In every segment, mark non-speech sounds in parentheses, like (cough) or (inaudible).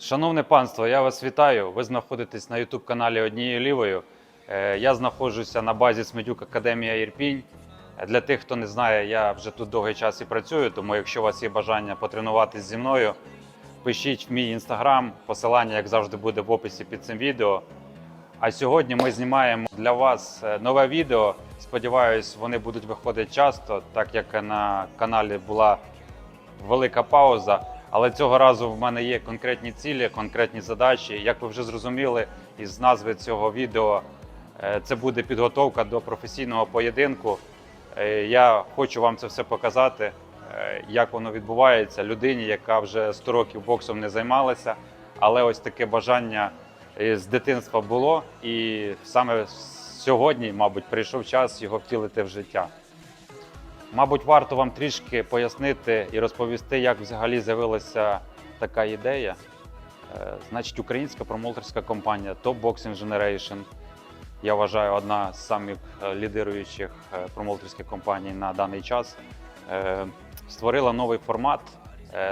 Шановне панство, я вас вітаю. Ви знаходитесь на youtube каналі Однією лівою. Е, Я знаходжуся на базі Смедюк Академія Ірпінь. Е, Для тих, хто не знає, я вже тут довгий час і працюю, тому якщо у вас є бажання потренуватись зі мною, пишіть в мій інстаграм. Посилання, як завжди, буде в описі під цим відео. А сьогодні ми знімаємо для вас е, нове відео. Сподіваюсь, вони будуть виходити часто, так як на каналі була велика пауза. Але цього разу в мене є конкретні цілі, конкретні задачі. Як ви вже зрозуміли із назви цього відео, е, це буде підготовка до професійного поєдинку. Е, Я хочу вам це все показати, е, як воно відбувається людині, яка вже 100 років боксом не займалася, але ось таке бажання з дитинства було, і саме сьогодні, мабуть, прийшов час його втілити в життя. Мабуть, варто вам трішки пояснити і розповісти, як взагалі з'явилася така ідея. Е, Значить, українська промоутерська компанія Top Boxing Generation. Я вважаю, одна з самих е, лідируючих е, промоутерських компаній на даний час. Створила новий формат,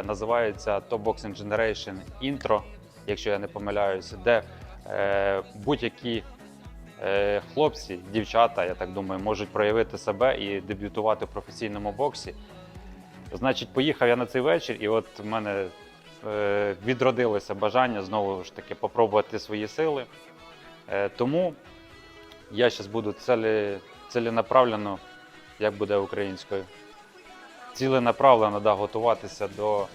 називається Top Boxing Generation Intro, якщо я не помиляюсь, де будь-які хлопці, дівчата, я так думаю, можуть проявити себе і дебютувати в професійному боксі. Значить, поїхав я на цей вечір, і от в мене е, відродилося бажання знову ж таки попробувати свої сили. Е, тому я зараз буду целі, ціленаправлено, як буде українською. Ціленаправлено да, готуватися до,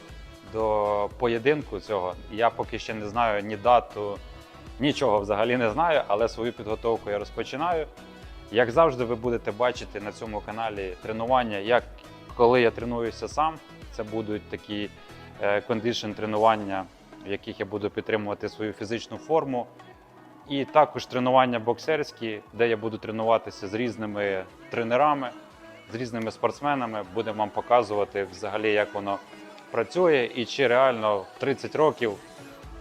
до поєдинку цього. Я поки ще не знаю ні дату, нічого взагалі не знаю, але свою підготовку я розпочинаю. Як завжди, ви будете бачити на цьому каналі тренування, як коли я тренуюся сам, це будуть такі кондишн тренування, в яких я буду підтримувати свою фізичну форму. І також тренування боксерські, де я буду тренуватися з різними тренерами, з різними спортсменами. Будемо вам показувати взагалі, як воно працює, і чи реально в 30 років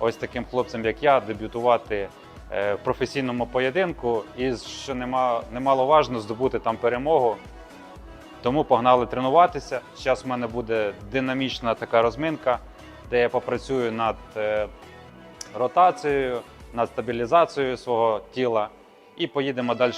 ось таким хлопцем, як я, дебютувати е, в професійному поєдинку, і що нема, немаловажно здобути там перемогу. Тому погнали тренуватися. Зараз в мене буде динамічна така розминка, де я попрацюю над е, ротацією, над стабілізацією свого тіла і поїдемо далі.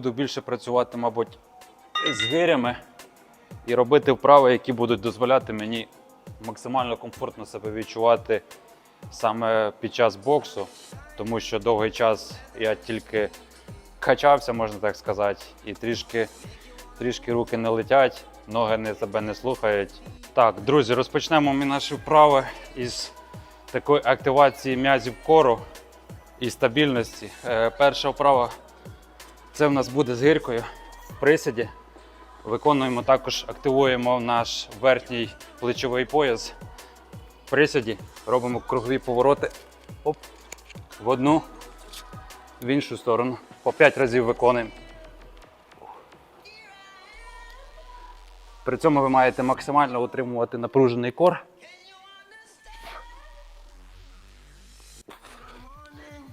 Буду більше працювати, мабуть, з гирями і робити вправи, які будуть дозволяти мені максимально комфортно себе відчувати саме під час боксу, тому що довгий час я тільки качався, можна так сказати, і трішки, трішки руки не летять, ноги не себе не слухають. Так, друзі, розпочнемо ми наші вправи із такої активації м'язів кору і стабільності. Е, перша вправа це в нас буде з гиркою в присіді. Виконуємо також, активуємо наш верхній плечовий пояс. В присіді робимо кругові повороти. Оп. в одну, в іншу сторону. По 5 разів виконуємо. При цьому ви маєте максимально утримувати напружений кор.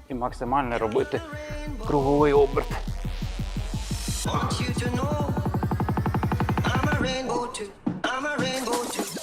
І максимально робити круговий оберт. a rainbow too.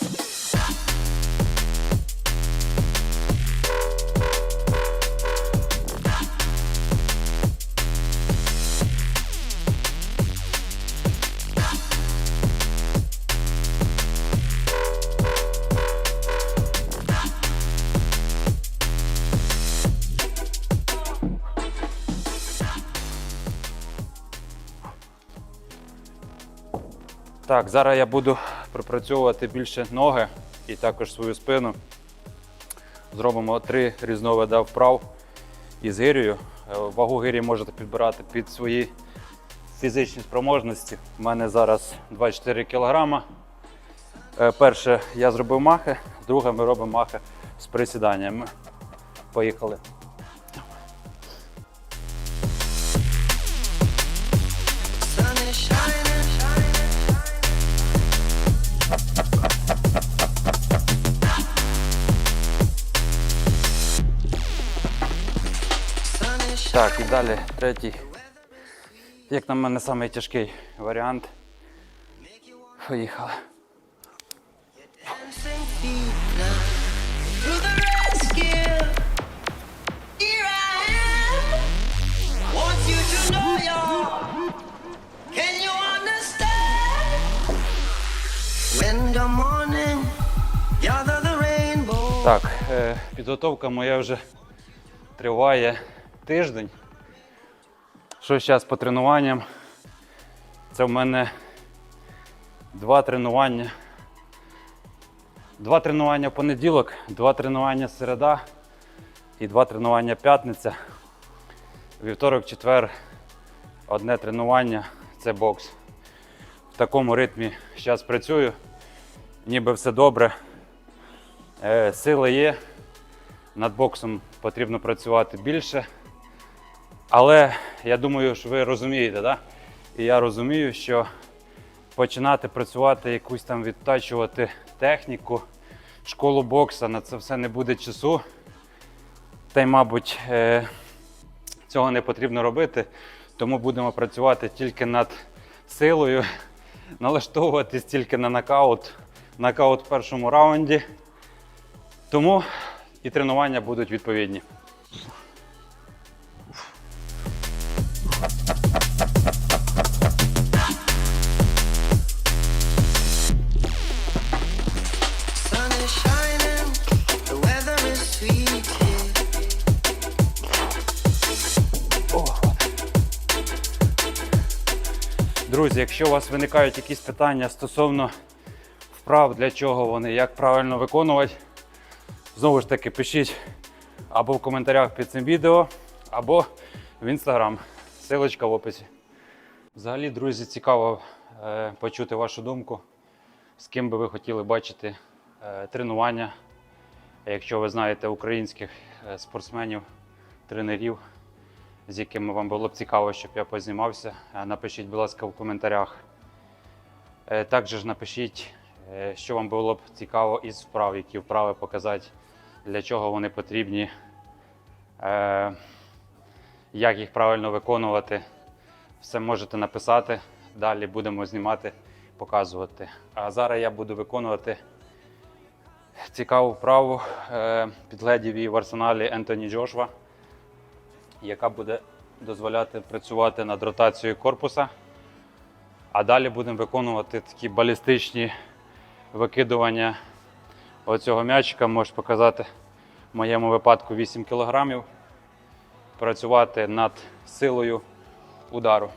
Так, зараз я буду пропрацьовувати більше ноги і також свою спину. Зробимо три різновида вправ із гирею. Е, Вагу гирі можете підбирати під свої фізичні спроможності. У мене зараз 24 кг. Перше я зробив махи, друге ми робимо махи з присіданнями. Поїхали. І далі третій. Як на мене найтяжкий варіант. Поїхали. Так, е, підготовка моя вже триває тиждень. Що зараз по тренуванням? Це в мене два тренування. Два тренування в понеділок, два тренування середа і два тренування п'ятниця. Вівторок, четвер, одне тренування це бокс. В такому ритмі зараз працюю, ніби все добре. Е, Сили є, над боксом потрібно працювати більше. Але я думаю, що ви розумієте, да? і я розумію, що починати працювати, якусь там відтачувати техніку, школу бокса, на це все не буде часу. Та й, мабуть, е, цього не потрібно робити. Тому будемо працювати тільки над силою, (laughs) налаштовуватись тільки на нокаут. Нокаут в першому раунді. Тому і тренування будуть відповідні. Друзі, якщо у вас виникають якісь питання стосовно вправ, для чого вони, як правильно виконувати, знову ж таки пишіть або в коментарях під цим відео, або в інстаграм. Силочка в описі. Взагалі, друзі, цікаво е, почути вашу думку, з ким би ви хотіли бачити е, тренування. Якщо ви знаєте українських е, спортсменів, тренерів, з якими вам було б цікаво, щоб я познімався, е, напишіть, будь ласка, в коментарях. Е, Також напишіть, е, що вам було б цікаво із вправ, які вправи показати, для чого вони потрібні, як їх правильно виконувати. Все можете написати. Далі будемо знімати, показувати. А зараз я буду виконувати цікаву вправу підглядів її в арсеналі Ентоні Джошва яка буде дозволяти працювати над ротацією корпуса. А далі будемо виконувати такі балістичні викидування оцього м'ячика. Можеш показати в моєму випадку 8 кг. Працювати над силою удару.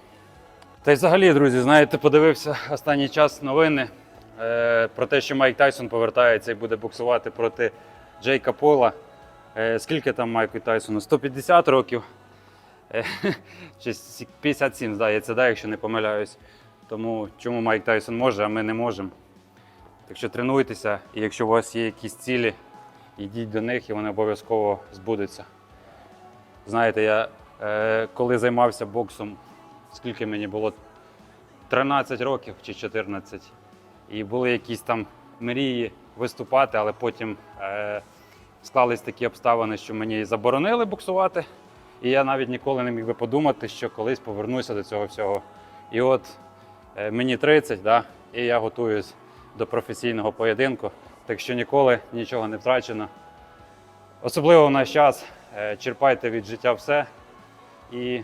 Та й взагалі, друзі, знаєте, подивився останній час новини е, про те, що Майк Тайсон повертається і буде боксувати проти Джейка Пола. Е, скільки там Майку Тайсону? 150 років. Е, (laughs) Чи 57, здається, да, якщо не помиляюсь. Тому чому Майк Тайсон може, а ми не можемо. Так що тренуйтеся, і якщо у вас є якісь цілі, йдіть до них і вони обов'язково збудуться. Знаєте, я е, коли займався боксом, скільки мені було 13 років чи 14, і були якісь там мрії виступати, але потім е, склались такі обставини, що мені заборонили боксувати. І я навіть ніколи не міг би подумати, що колись повернуся до цього всього. І от е, мені 30, да, і я готуюсь до професійного поєдинку, так що ніколи нічого не втрачено. Особливо в наш час е, черпайте від життя все і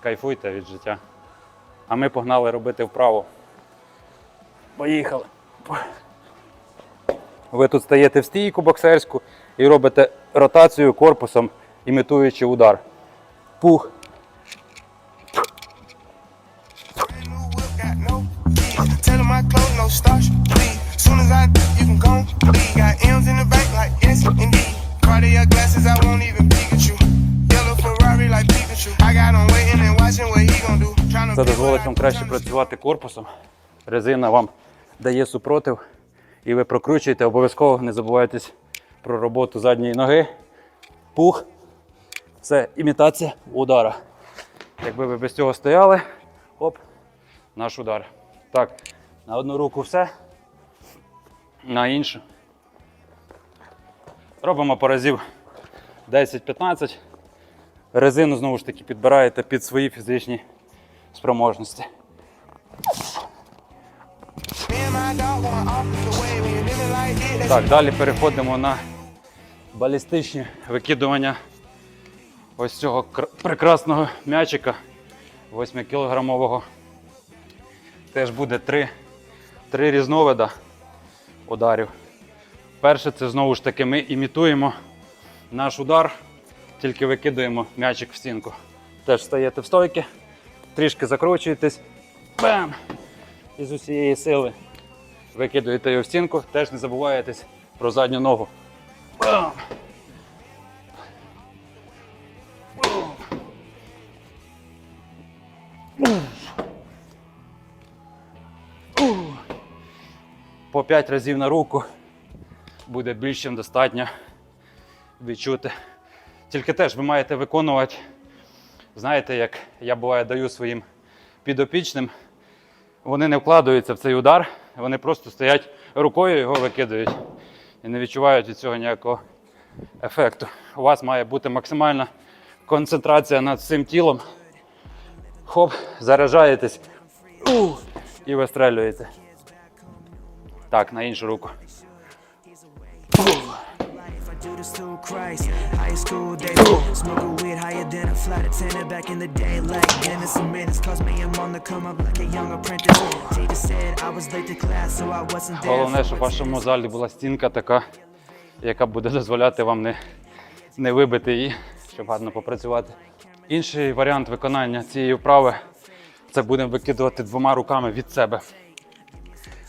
кайфуйте від життя. А ми погнали робити вправу. Поїхали. Ви тут стаєте в стійку боксерську і робите ротацію корпусом, імітуючи удар. Пух. Це дозволить вам краще працювати корпусом. Резина вам дає супротив, і ви прокручуєте. Обов'язково не забувайтесь про роботу задньої ноги. Пух. Це імітація удара. Якби ви без цього стояли, оп, наш удар. Так, на одну руку все, на іншу. Робимо по разів 10-15. Резину знову ж таки підбираєте під свої фізичні спроможності. Так, далі переходимо на балістичні викидування ось цього кр- прекрасного м'ячика 8-кілограмового. Теж буде три, три різновида ударів. Перше, це знову ж таки ми імітуємо наш удар, тільки викидуємо м'ячик в стінку. Теж стаєте в стойки, трішки закручуєтесь, бам! І з усієї сили викидуєте його в стінку, теж не забуваєтесь про задню ногу. Бам! 5 разів на руку буде більш чим достатньо відчути. Тільки теж ви маєте виконувати, знаєте, як я буває даю своїм підопічним, вони не вкладаються в цей удар, вони просто стоять рукою, його викидають і не відчувають від цього ніякого ефекту. У вас має бути максимальна концентрація над цим тілом. Хоп, заряджаєтесь і вистрелюєте. Так, на іншу руку. Головне, щоб в вашому залі була стінка така, яка буде дозволяти вам не, не вибити її, щоб гарно попрацювати. Інший варіант виконання цієї вправи це будемо викидувати двома руками від себе.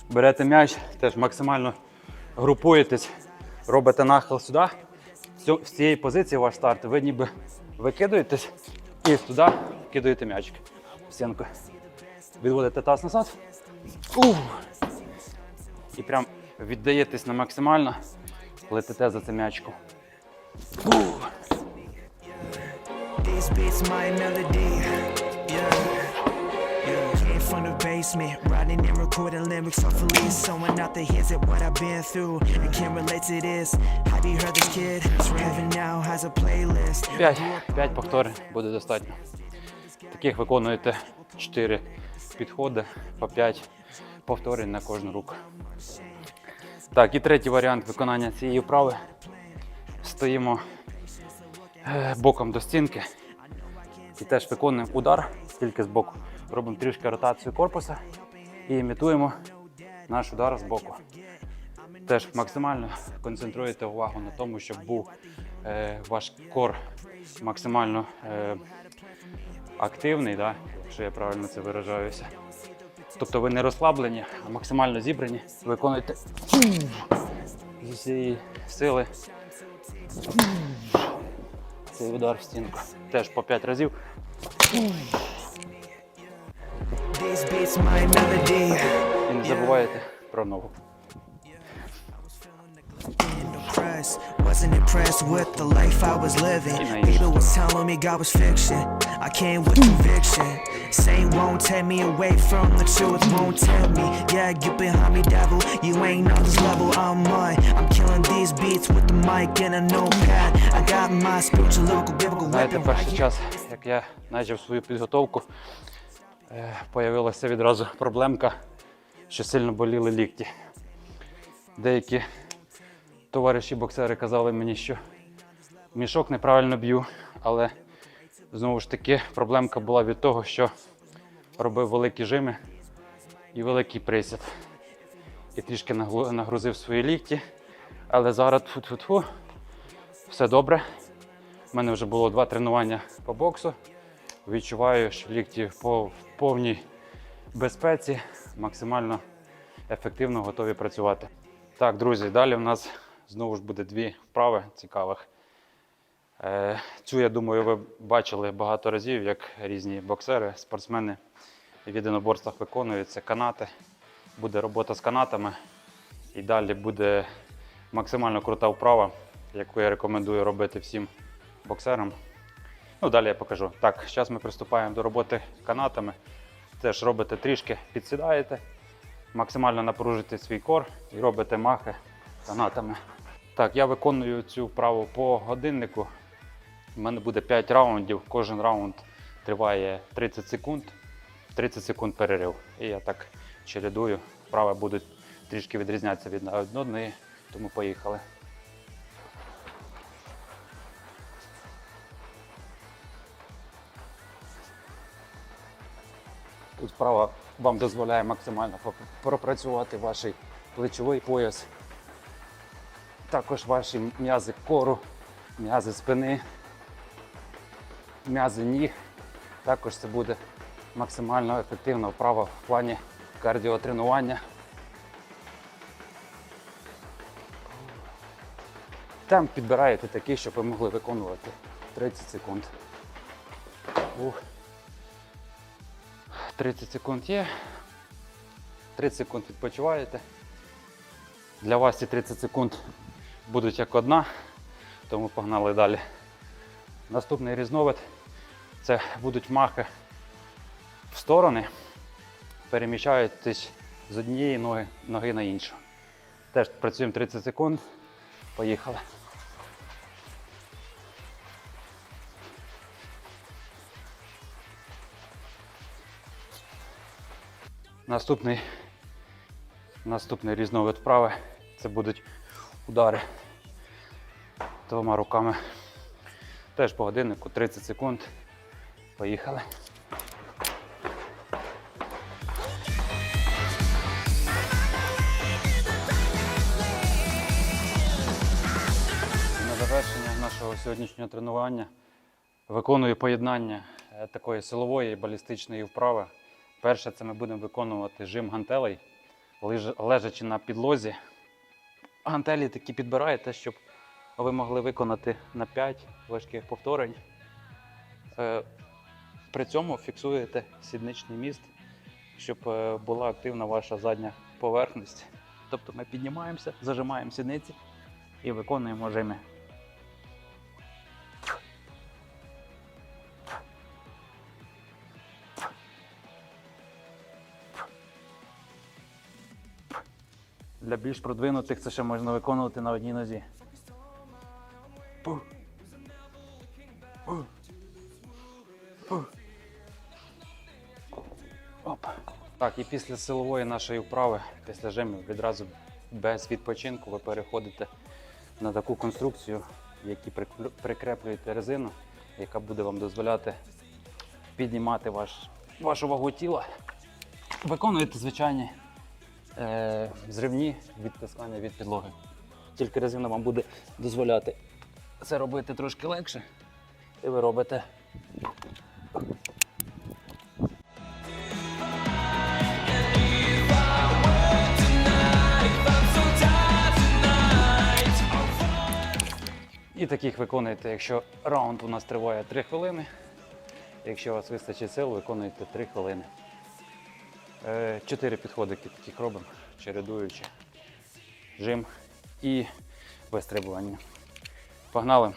Берете м'яч, теж максимально групуєтесь, робите нахил сюди. З цієї позиції ваш старт, ви ніби викидуєтесь і туди вкидуєте м'ячик в стінку. Відводите таз назад. Ух. І прям віддаєтесь на максимально, летите за цим м'ячиком. Ух. These beats my melody. Yeah. From the basement, writing and recording lyrics. Hopefully, someone out there hears it. What I've been through and can relate to this. Have you heard this kid? Heaven now has a playlist. П'ять. П'ять повторень буде достатньо. Таких виконуєте 4 підходи по 5 повторень на кожну руку. Так, і третій варіант виконання цієї вправи. Стоїмо е, боком до стінки і теж виконуємо удар, тільки з боку. Робимо трішки ротацію корпуса і імітуємо наш удар з боку. Теж максимально концентруєте увагу на тому, щоб був е, ваш кор максимально е, активний, да, якщо я правильно це виражаюся. Тобто ви не розслаблені, а максимально зібрані, виконуєте з усієї сили цей удар в стінку. Теж по 5 разів. І не забувайте про ногу. Wasn't impressed with the life I was living. People was telling me God was fiction. I came with conviction. Saying won't take me away from the truth, won't tempt me. Yeah, you behind me, devil. You ain't on this level, I'm on. I'm killing these beats with the mic and a notepad. I got my spiritual, lyrical, biblical Знаєте, weapon. перший час, як я почав свою підготовку, е, появилася відразу проблемка, що сильно боліли лікті. Деякі товариші боксери казали мені, що мішок неправильно б'ю, але знову ж таки проблемка була від того, що робив великі жими і великий присід. І трішки нагрузив свої лікті. Але зараз тфу-тфу-тфу, все добре. У мене вже було два тренування по боксу. Відчуваю, що лікті в повній безпеці, максимально ефективно готові працювати. Так, друзі, далі в нас знову ж буде дві вправи цікавих. Е, Цю, я думаю, ви бачили багато разів, як різні боксери, спортсмени в єдиноборствах виконують. Це канати. Буде робота з канатами. І далі буде максимально крута вправа, яку я рекомендую робити всім боксерам. Ну, далі я покажу. Так, зараз ми приступаємо до роботи канатами. Теж робите трішки, підсідаєте, максимально напружите свій кор і робите махи канатами. Так, я виконую цю вправу по годиннику. У мене буде 5 раундів. Кожен раунд триває 30 секунд, 30 секунд перерив. І я так чередую. Вправи будуть трішки відрізнятися від одної, тому поїхали. Вправа вам дозволяє максимально пропрацювати ваш плечовий пояс, також ваші м'язи кору, м'язи спини, м'язи ніг. Також це буде максимально ефективна вправа в плані кардіотренування. Темп підбираєте такий, щоб ви могли виконувати 30 секунд. Ух. 30 секунд є. 30 секунд відпочиваєте. Для вас ці 30 секунд будуть як одна, тому погнали далі. Наступний різновид це будуть махи в сторони, переміщаєтесь з однієї ноги, ноги на іншу. Теж працюємо 30 секунд. Поїхали. Наступний, наступний різновид вправи це будуть удари двома руками. Теж по годиннику 30 секунд. Поїхали. На завершення нашого сьогоднішнього тренування виконую поєднання е, такої силової і балістичної вправи. Перше, це ми будемо виконувати жим гантелей, лежачи на підлозі. Гантелі такі підбираєте, щоб ви могли виконати на 5 важких повторень. Е, При цьому фіксуєте сідничний міст, щоб е, була активна ваша задня поверхність. Тобто ми піднімаємося, зажимаємо сідниці і виконуємо жими. Більш продвинутих це ще можна виконувати на одній нозі. Пух. Пух. Пух. Оп. Так, і після силової нашої вправи, після жимів, відразу без відпочинку ви переходите на таку конструкцію, в якій прикреплюєте резину, яка буде вам дозволяти піднімати ваш, вашу вагу тіла. Виконуєте звичайні е, зривні відтискання від підлоги. Тільки резина вам буде дозволяти це робити трошки легше. І ви робите. І таких виконуєте, якщо раунд у нас триває 3 хвилини. Якщо у вас вистачить сил, виконуєте 3 хвилини. Е, Чотири підходики таких робимо, чередуючи жим. І вистрибування. Погнали!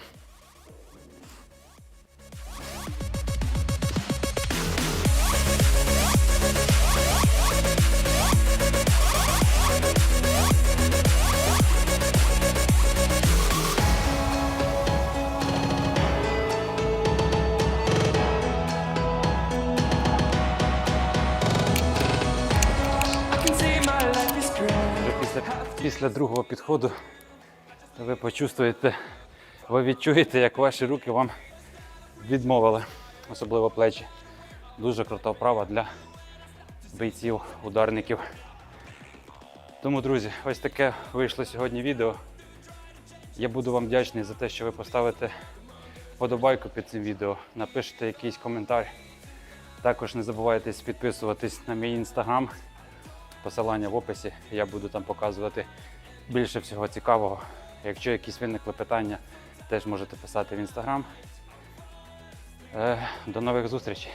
Після, другого підходу ви почувствуєте, ви відчуєте, як ваші руки вам відмовили, особливо плечі. Дуже крута вправа для бійців, ударників. Тому, друзі, ось таке вийшло сьогодні відео. Я буду вам вдячний за те, що ви поставите вподобайку під цим відео, напишете якийсь коментар. Також не забувайте підписуватись на мій інстаграм. Посилання в описі. Я буду там показувати більше всього цікавого. Якщо якісь виникли питання, теж можете писати в інстаграм. Е, До нових зустрічей!